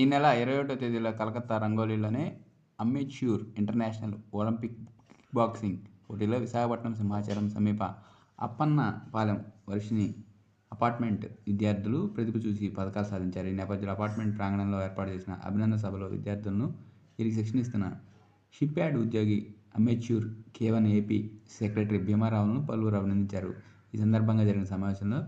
ఈ నెల ఇరవై ఒకటో తేదీలో Calcutta రంగోలీలోనే amateur international olympic kick boxing పోటీలో విశాఖపట్నం సింహాచలం సమీప అప్పన్నపాలెం వర్షిని అపార్ట్మెంట్ విద్యార్థులు ప్రతిభ చూసి పథకాలు సాధించారు. ఈ నేపథ్యంలో అపార్ట్మెంట్ ప్రాంగణంలో ఏర్పాటు చేసిన అభినందన సభలో విద్యార్థులను వీరికి శిక్షణ ఇస్తున్న షిప్ యార్డ్ ఉద్యోగి అమెచ్యూర్ కేవన్ ఏపీ సెక్రటరీ భీమారావును పలువురు అభినందించారు. ఈ సందర్భంగా జరిగిన సమావేశంలో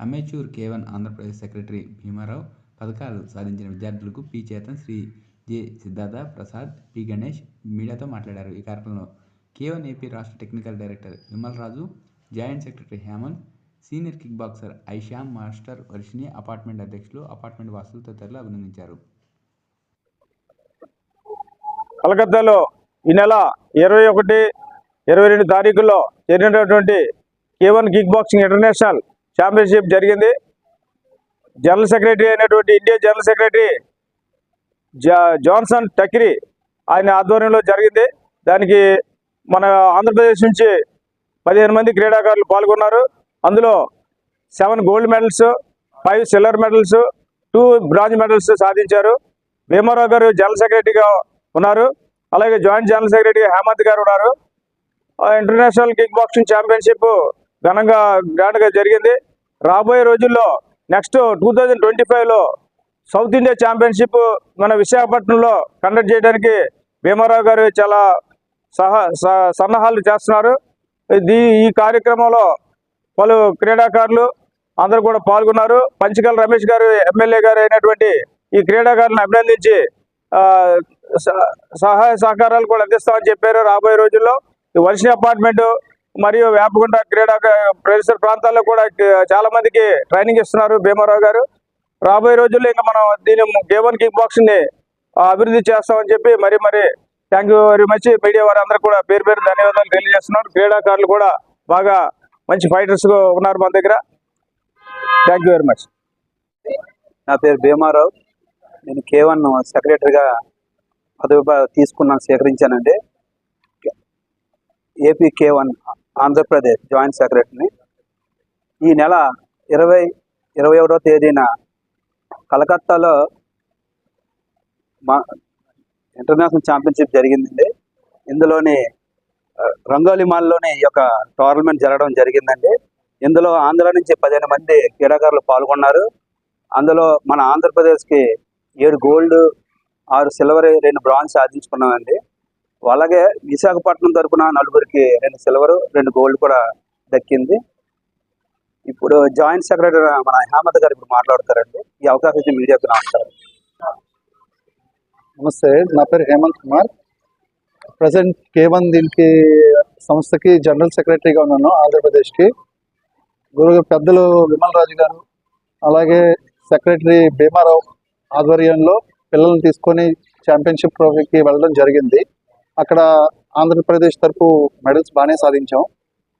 అమెచ్యూర్ కేవన్ ఆంధ్రప్రదేశ్ సెక్రటరీ భీమారావు పథకాలు సాధించిన విద్యార్థులకు P. Chetan Sri J. Siddhartha Prasad P. Ganesh మీడియాతో మాట్లాడారు. ఈ కార్యక్రమంలో కేవన్ ఏపీ రాష్ట్ర technical director Vimal Raju joint secretary Hemanth senior kick boxer ఐషామ్ master Varshini apartment అధ్యక్షులు అపార్ట్మెంట్ వాసులు తదితరులు అభినందించారు. కలకత్తాలో ఈ నెల ఇరవై ఒకటి ఇరవై రెండు తారీఖుల్లో జరిగినటువంటి కేవన్ కిక్ బాక్సింగ్ ఇంటర్నేషనల్ ఛాంపియన్షిప్ జరిగింది. జనరల్ సెక్రటరీ అయినటువంటి ఇండియా జనరల్ సెక్రటరీ జాన్సన్ టక్రీ ఆయన ఆధ్వర్యంలో జరిగింది. దానికి మన ఆంధ్రప్రదేశ్ నుంచి పదిహేను మంది క్రీడాకారులు పాల్గొన్నారు. అందులో seven gold medals five silver medals two bronze medals సాధించారు. భీమారావు గారు జనరల్ సెక్రటరీగా ఉన్నారు. అలాగే జాయింట్ జనరల్ సెక్రటరీ హేమంత్ గారు ఉన్నారు. ఆ ఇంటర్నేషనల్ కిక్ బాక్సింగ్ ఛాంపియన్షిప్ ఘనంగా గ్రాండ్గా జరిగింది. రాబోయే రోజుల్లో నెక్స్ట్ టూ థౌజండ్ ట్వంటీ ఫైవ్లో సౌత్ ఇండియా ఛాంపియన్షిప్ మన విశాఖపట్నంలో కండక్ట్ చేయడానికి భీమారావు గారు చాలా సహా స- సన్నాహాలు చేస్తున్నారు. దీ ఈ కార్యక్రమంలో పలు క్రీడాకారులు అందరూ కూడా పాల్గొన్నారు. పంచకల్ రమేష్ గారు ఎమ్మెల్యే గారు అయినటువంటి ఈ క్రీడాకారులను అభినందించి సహాయ సహకారాలు కూడా అందిస్తామని చెప్పారు రాబోయే రోజుల్లో. ఈ వర్షి అపార్ట్మెంట్ మరియు వేపగుంట క్రీడా ప్రదేశ ప్రాంతాల్లో కూడా చాలా మందికి ట్రైనింగ్ ఇస్తున్నారు భీమారావు గారు. రాబోయే రోజుల్లో ఇంకా మనం దీని గేవన్ కిక్ బాక్సింగ్ని అభివృద్ధి చేస్తామని చెప్పి మరి మరి thank you very much media వారందరూ కూడా పేరు పేరు ధన్యవాదాలు తెలియజేస్తున్నారు. క్రీడాకారులు కూడా బాగా మంచి ఫైటర్స్ ఉన్నారు మన దగ్గర. థ్యాంక్ యూ వెరీ మచ్ నా పేరు భీమారావు. నేను కేవన్ సెక్రటరీగా పదవి తీసుకున్నాను స్వీకరించానండి ఏపీ కేవన్ ఆంధ్రప్రదేశ్ జాయింట్ సెక్రటరీని. ఈ నెల ఇరవై ఇరవై ఒకటో తేదీన కలకత్తాలో మా ఇంటర్నేషనల్ ఛాంపియన్షిప్ జరిగిందండి. ఇందులోని రంగోలి మాల్లోని ఈ యొక్క టోర్నమెంట్ జరగడం జరిగిందండి. ఇందులో ఆంధ్ర నుంచి పదిహేను మంది క్రీడాకారులు పాల్గొన్నారు. అందులో మన ఆంధ్రప్రదేశ్కి ఏడు గోల్డ్ ఆరు సిల్వర్ రెండు బ్రాంజ్ సాధించుకున్నామండి. అలాగే విశాఖపట్నం తరపున నలుగురికి రెండు సిల్వర్ రెండు గోల్డ్ కూడా దక్కింది. ఇప్పుడు జాయింట్ సెక్రటరీ మన హేమంత్ గారు ఇప్పుడు మాట్లాడతారండి. ఈ అవకాశం ఇచ్చి మీడియాకు నమస్కారం. నమస్తే నా పేరు హేమంత్ కుమార్. ప్రజెంట్ కేవన్ దీనికి సంస్థకి జనరల్ సెక్రటరీగా ఉన్నాను ఆంధ్రప్రదేశ్కి. గురువు పెద్దలు విమల్ రాజు గారు అలాగే సెక్రటరీ భీమారావు ఆధ్వర్యంలో పిల్లల్ని తీసుకొని ఛాంపియన్షిప్ ట్రోఫీకి వెళ్ళడం జరిగింది. అక్కడ ఆంధ్రప్రదేశ్ తరపు మెడల్స్ బాగానే సాధించాం.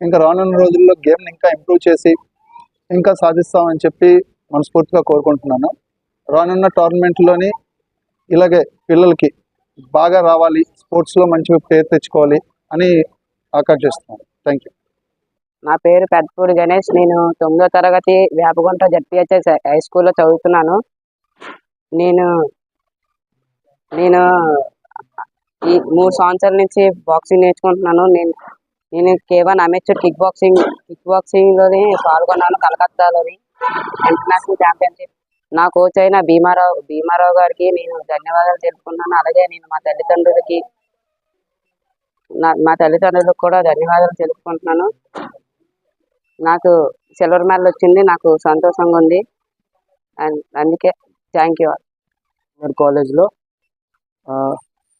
ఇంకా రానున్న రోజుల్లో గేమ్ని ఇంకా ఇంప్రూవ్ చేసి ఇంకా సాధిస్తామని చెప్పి మనస్ఫూర్తిగా కోరుకుంటున్నాను. రానున్న టోర్నమెంట్లోని ఇలాగే పిల్లలకి బాగా రావాలి స్పోర్ట్స్లో మంచి పేరు తెచ్చుకోవాలి అని ఆకాంక్షిస్తున్నాను. Thank you. నా పేరు పెద్దపూడి గణేష్. నేను తొమ్మిదో తరగతి వేపగుంట జడ్పిహెచ్ఎస్ హై స్కూల్లో చదువుతున్నాను. నేను నేను ఈ మూడు సంవత్సరాల నుంచి బాక్సింగ్ నేర్చుకుంటున్నాను. నేను నేను కేవలం అమెచ్యూర్ కిక్ బాక్సింగ్ కిక్ బాక్సింగ్లోని పాల్గొన్నాను కలకత్తాలోని ఇంటర్నేషనల్ ఛాంపియన్షిప్ నా కోచ్ అయిన భీమారావు భీమారావు గారికి నేను ధన్యవాదాలు తెలుపుకున్నాను. అలాగే నేను మా తల్లిదండ్రులకి నా మా తల్లిదండ్రులకు కూడా ధన్యవాదాలు తెలుపుకుంటున్నాను. నాకు సిల్వర్ మెడల్ వచ్చింది నాకు సంతోషంగా ఉంది. అండ్ అందుకే థ్యాంక్ యూ కాలేజ్లో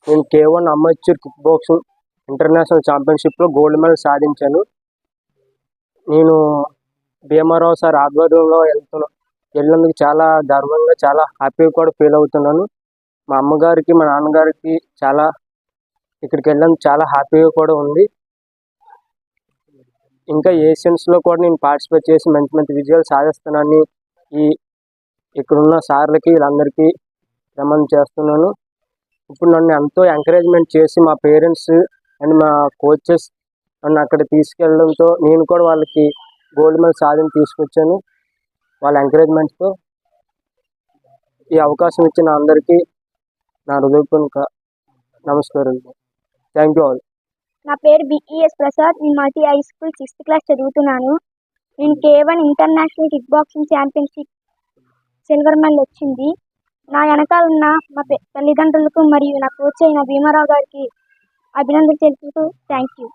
నేను K one amateur kick boxing international ఛాంపియన్షిప్లో gold medal సాధించాను. నేను భీమారావు సార్ ఆధ్వర్యంలో వెళ్తున్నా వెళ్ళినందుకు చాలా గర్వంగా చాలా హ్యాపీగా కూడా ఫీల్ అవుతున్నాను. మా అమ్మగారికి మా నాన్నగారికి చాలా ఇక్కడికి వెళ్ళడం చాలా హ్యాపీగా కూడా ఉంది. ఇంకా ఏషియన్స్లో కూడా నేను పార్టిసిపేట్ చేసి మంచి మంచి విజయాలు సాధిస్తున్నాను. ఈ ఇక్కడున్న సార్లకి వీళ్ళందరికీ రమన్ చేస్తున్నాను. ఇప్పుడు నన్ను ఎంతో ఎంకరేజ్మెంట్ చేసి మా పేరెంట్స్ అండ్ మా కోచెస్ నన్ను అక్కడ తీసుకెళ్ళడంతో నేను కూడా వాళ్ళకి గోల్డ్ మెడల్ సాధన తీసుకొచ్చాను. వాళ్ళ ఎంకరేజ్మెంట్తో ఈ అవకాశం ఇచ్చిన అందరికీ నా హృదయపూర్వక నమస్కారాలు. థ్యాంక్ యూ ఆల్ నా పేరు బిఈఎస్ ప్రసాద్. నేను multi high school sixth class చదువుతున్నాను. నేను కేవన్ international kick boxing championship silver medal వచ్చింది. నా వెనకాల ఉన్న మా తల్లిదండ్రులకు మరియు నా కోచ్ అయిన భీమారావు గారికి అభినందన తెలుపుతూ థ్యాంక్ యూ